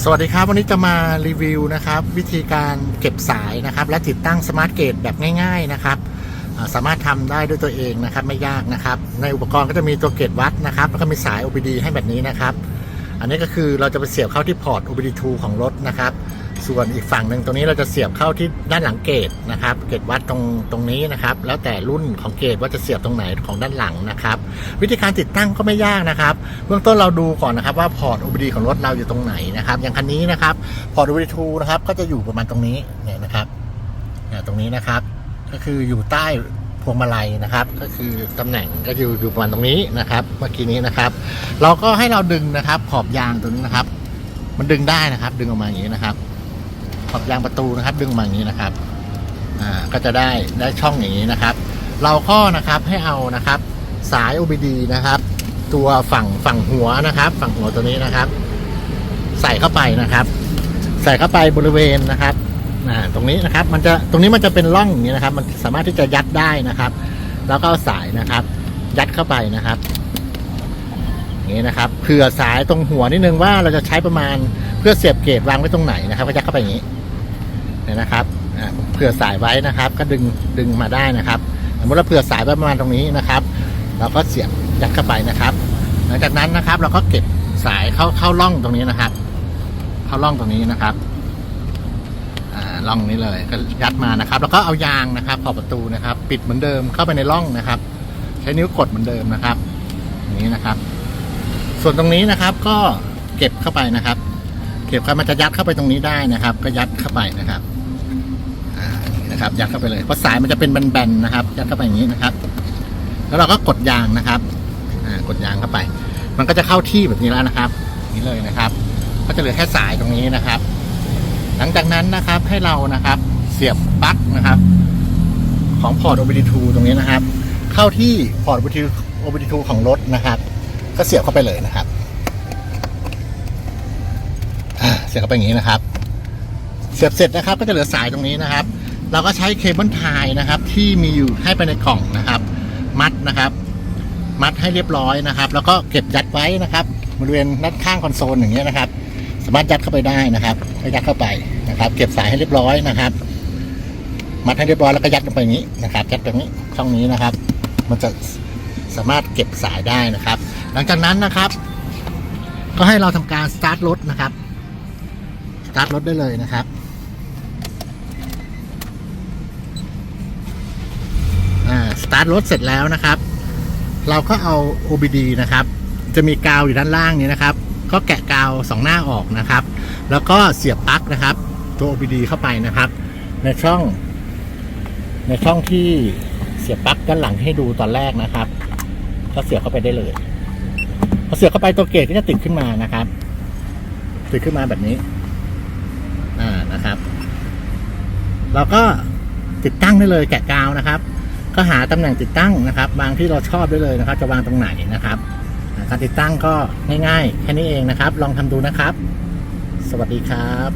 สวัสดีครับ วันนี้จะมารีวิวนะครับ วิธีการเก็บสายนะครับ และติดตั้งสมาร์ทเกตแบบง่าย ๆนะครับ สามารถทำได้ด้วยตัวเองนะครับไม่ยากนะครับ ในอุปกรณ์ก็จะมีตัวเกตวัดนะครับ แล้วก็มีสาย OBD ให้แบบนี้นะครับ อันนี้ก็คือเราจะไปเสียบเข้าที่พอร์ต OBD2 ของรถนะครับ ส่วนอีกฝั่งหนึ่งตรงนี้เราจะเสียบเข้าที่ด้านหลังเกตนะครับ เกตวัดตรงตรงนี้นะครับ แล้วแต่รุ่นของเกตว่าจะเสียบตรงไหนของด้านหลังนะครับ วิธีการติดตั้งก็ไม่ยากนะครับ เบื้องต้นเราดูก่อนนะครับว่าพอร์ต OBD ของรถเราอยู่ตรงไหนนะครับ อย่างคันนี้นะครับ พอร์ต OBD2 นะครับก็จะอยู่ประมาณตรงนี้เนี่ยนะครับเนี่ยตรงนี้นะครับ ก็คืออยู่ใต้พวงมาลัยนะครับ ก็คือตำแหน่งก็อยู่อยู่ประมาณตรงนี้นะครับ เมื่อกี้นี้นะครับ เราก็ให้เราดึงนะครับ ขอบยางตัวนี้นะครับ มันดึงได้นะครับ ดึงออกมาอย่างนี้นะครับ ขอบยางประตูนะครับ ดึงมาอย่างนี้นะครับอ่าก็จะได้ได้ช่องอย่างนี้นะครับ เราก็นะครับให้เอานะครับ สาย OBD นะครับ ตัวฝั่งฝั่งหัวนะครับ ฝั่งหัวตัวนี้นะครับ ใส่เข้าไปนะครับ ใส่เข้าไปบริเวณนะครับอ่าตรงนี้นะครับ มันจะตรงนี้มันจะเป็นร่องอย่างนี้นะครับ มันสามารถที่จะยัดได้นะครับ แล้วก็เอาสายนะครับ ยัดเข้าไปนะครับ นี้นะครับเผื่อสายตรงหัวนิดนึงว่าเราจะใช้ประมาณเพื่อเสียบเกจวางไว้ตรงไหนนะครับ ก็ยัดเข้าไปอย่างนี้เนี่ยนะครับเผื่อสายไว้นะครับ ก็ดึงดึงมาได้นะครับสมมติเราเผื่อสายไว้ประมาณตรงนี้นะครับ เราก็เสียบยัดเข้าไปนะครับ หลังจากนั้นนะครับ เราก็เก็บสายเข้าเข้าร่องตรงนี้นะครับ เข้าร่องตรงนี้นะครับร่องนี้เลยก็ยัดมานะครับ แล้วก็เอายางนะครับขอบประตูนะครับ ปิดเหมือนเดิมเข้าไปในร่องนะครับ ใช้นิ้วกดเหมือนเดิมนะครับ อย่างนี้นะครับ ส่วนตรงนี้นะครับก็เก็บเข้าไปนะครับ เก็บเข้ามันจะยัดเข้าไปตรงนี้ได้นะครับ ก็ยัดเข้าไปนะครับนะครับ ยัดเข้าไปเลยเพราะสายมันจะเป็นแบนๆนะครับ ยัดเข้าไปอย่างนี้นะครับ แล้วเราก็กดยางนะครับกดยางเข้าไป มันก็จะเข้าที่แบบนี้แล้วนะครับ นี้เลยนะครับ ก็จะเหลือแค่สายตรงนี้นะครับ หลังจากนั้นนะครับให้เรานะครับ เสียบปลั๊กนะครับ ของพอร์ต OBD2 ตรงนี้นะครับ เข้าที่พอร์ต OBD2 ของรถนะครับ ก็เสียบเข้าไปเลยนะครับเสียบเข้าไปอย่างนี้นะครับ เสียบเสร็จนะครับ ก็จะเหลือสายตรงนี้นะครับ เราก็ใช้เคเบิลไทยนะครับ ที่มีอยู่ให้ไปในกล่องนะครับ มัดนะครับ มัดให้เรียบร้อยนะครับ แล้วก็เก็บยัดไว้นะครับบริเวณด้านข้างคอนโซลอย่างเงี้ยนะครับ สามารถยัดเข้าไปได้นะครับก็ยัดเข้าไปนะครับ เก็บสายให้เรียบร้อยนะครับมัดให้เรียบร้อยแล้วก็ยัดลงไปอย่างนี้นะครับยัดตรงนี้ช่องนี้นะครับ มันจะ สามารถเก็บสายได้นะครับ หลังจากนั้นนะครับ ก็ให้เราทำการสตาร์ทรถนะครับสตาร์ทรถได้เลยนะครับอ่าสตาร์ทรถเสร็จแล้วนะครับ เราก็เอา OBD นะครับ จะมีกาวอยู่ด้านล่างนี้นะครับ ก็แกะกาวสองหน้าออกนะครับ แล้วก็เสียบปลั๊กนะครับ ตัว OBD เข้าไปนะครับ ในช่อง ในช่องที่เสียบปลั๊กด้านหลังให้ดูตอนแรกนะครับ ก็เสียบเข้าไปได้เลยพอเสียบเข้าไปตัวเกจก็จะติดขึ้นมานะครับ ติดขึ้นมาแบบนี้ อ่านะครับเราก็ติดตั้งได้เลยแกะกาวนะครับ ก็หาตำแหน่งติดตั้งนะครับวางที่เราชอบได้เลยนะครับ จะวางตรงไหนนะครับการติดตั้งก็ง่ายๆ แค่นี้เองนะครับ ลองทำดูนะครับ สวัสดีครับ